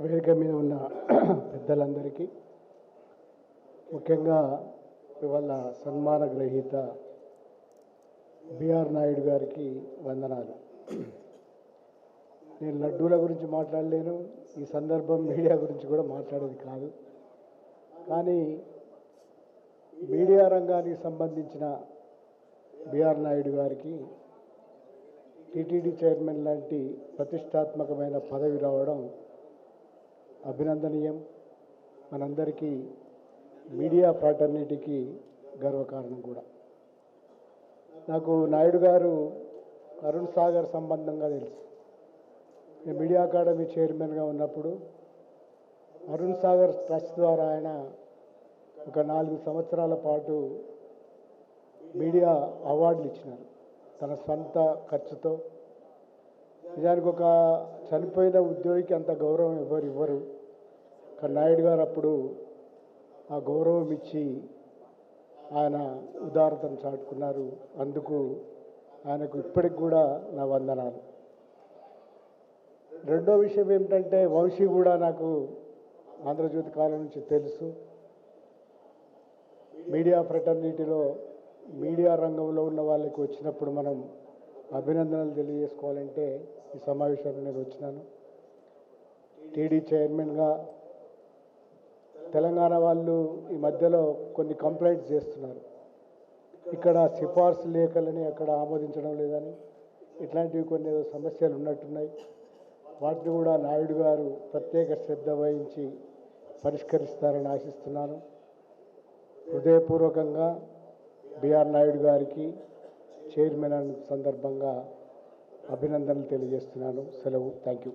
వేదిక మీద ఉన్న పెద్దలందరికీ ముఖ్యంగా ఇవాళ సన్మాన గ్రహీత బిఆర్ నాయుడు గారికి వందనాలు. నేను లడ్డూల గురించి మాట్లాడలేను ఈ సందర్భం మీడియా గురించి కూడా మాట్లాడేది కాదు. కానీ మీడియా రంగానికి సంబంధించిన బిఆర్ నాయుడు గారికి టీటీడీ చైర్మన్ లాంటి ప్రతిష్టాత్మకమైన పదవి రావడం అభినందనీయం. మనందరికీ మీడియా ఫ్రాటర్నిటీకి గర్వకారణం కూడా. నాకు నాయుడు గారు అరుణ్ సాగర్ సంబంధంగా తెలుసు. నేను మీడియా అకాడమీ చైర్మన్గా ఉన్నప్పుడు అరుణ్ సాగర్ ట్రస్ట్ ద్వారా ఆయన ఒక నాలుగు సంవత్సరాల పాటు మీడియా అవార్డులు ఇచ్చినారు. తన సొంత ఖర్చుతో. నిజానికి ఒక చనిపోయిన ఉద్యోగికి అంత గౌరవం ఎవరు ఇవ్వరు. నాయుడు గారు అప్పుడు ఆ గౌరవం ఇచ్చి ఆయన ఉదారతను చాటుకున్నారు. అందుకు ఆయనకు ఇప్పటికి కూడా నా వందనాలు. రెండో విషయం ఏమిటంటే వంశీ కూడా నాకు ఆంధ్రజ్యోతి కాలం నుంచి తెలుసు. మీడియా ఫ్రెటర్నిటీలో మీడియా రంగంలో ఉన్న వాళ్ళకి వచ్చినప్పుడు మనం అభినందనలు తెలియజేసుకోవాలంటే ఈ సమావేశానికి నేను వచ్చినాను. టీడీ చైర్మన్గా తెలంగాణ వాళ్ళు ఈ మధ్యలో కొన్ని కంప్లైంట్స్ చేస్తున్నారు. ఇక్కడ సిఫార్సు లేఖలని అక్కడ ఆమోదించడం లేదని ఇట్లాంటివి కొన్ని ఏదో సమస్యలు ఉన్నట్టున్నాయి. వాటిని కూడా నాయుడు గారు ప్రత్యేక శ్రద్ధ వహించి పరిష్కరిస్తారని ఆశిస్తున్నాను. హృదయపూర్వకంగా బిఆర్ నాయుడు గారికి చైర్మన్ సందర్భంగా అభినందనలు తెలియజేస్తున్నాను. సెలవు. Thank you